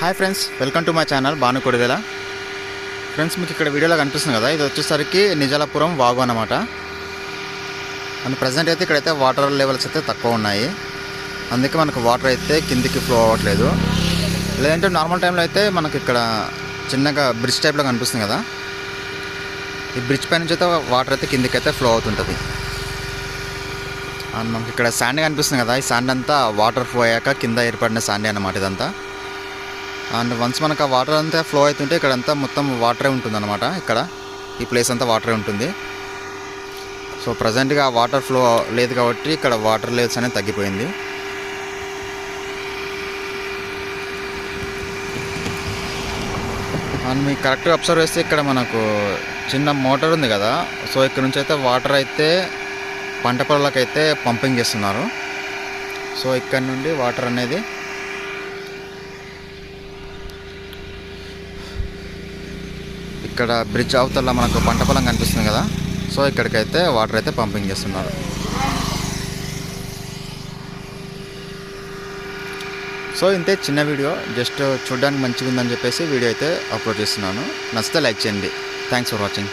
Hi friends welcome to my channel Banu Kodidela friends మీకు ఇక్కడ వీడియోలో కనిపిస్తుంది కదా? ఇది వచ్చేసరికి నిజాలపురం వాగు అనమాట అండ్ ప్రజెంట్ అయితే ఇక్కడైతే వాటర్ లెవెల్స్ అయితే తక్కువ ఉన్నాయి. అందుకే మనకు వాటర్ అయితే కిందికి ఫ్లో అవ్వట్లేదు. లేదంటే నార్మల్ టైంలో అయితే మనకి ఇక్కడ చిన్నగా బ్రిడ్జ్ టైప్లో కనిపిస్తుంది కదా? ఈ బ్రిడ్జ్ పై నుంచి అయితే వాటర్ అయితే కిందికి అయితే ఫ్లో అవుతుంటుంది. అండ్ మనకి ఇక్కడ శాండ్ కనిపిస్తుంది కదా? ఈ శాండ్ అంతా వాటర్ ఫ్లో అయ్యాక కింద ఏర్పడిన శాండే అన్నమాట ఇదంతా. అండ్ వన్స్ మనకు ఆ వాటర్ అంతా ఫ్లో అవుతుంటే ఇక్కడ అంతా మొత్తం వాటరే ఉంటుంది అనమాట ఇక్కడ. ఈ ప్లేస్ అంతా వాటరే ఉంటుంది. సో ప్రజెంట్గా ఆ వాటర్ ఫ్లో లేదు కాబట్టి ఇక్కడ వాటర్ లెవెల్స్ అనేది తగ్గిపోయింది. అండ్ మీకు కరెక్ట్గా అబ్జర్వ్ చేస్తే ఇక్కడ మనకు చిన్న మోటార్ ఉంది కదా సో ఇక్కడ నుంచి అయితే వాటర్ అయితే పంట పొలాలకు అయితే పంపింగ్ చేస్తున్నారు. సో ఇక్కడ నుండి వాటర్ అనేది ఇక్కడ బ్రిడ్జ్ అవతల మనకు పంట పొలం కనిపిస్తుంది కదా. సో ఇక్కడికైతే వాటర్ అయితే పంపింగ్ చేస్తున్నారు. సో ఇంతే చిన్న వీడియో. జస్ట్ చూడడానికి మంచిగా ఉందని చెప్పేసి వీడియో అయితే అప్లోడ్ చేస్తున్నాను. నచ్చితే లైక్ చేయండి. Thanks for watching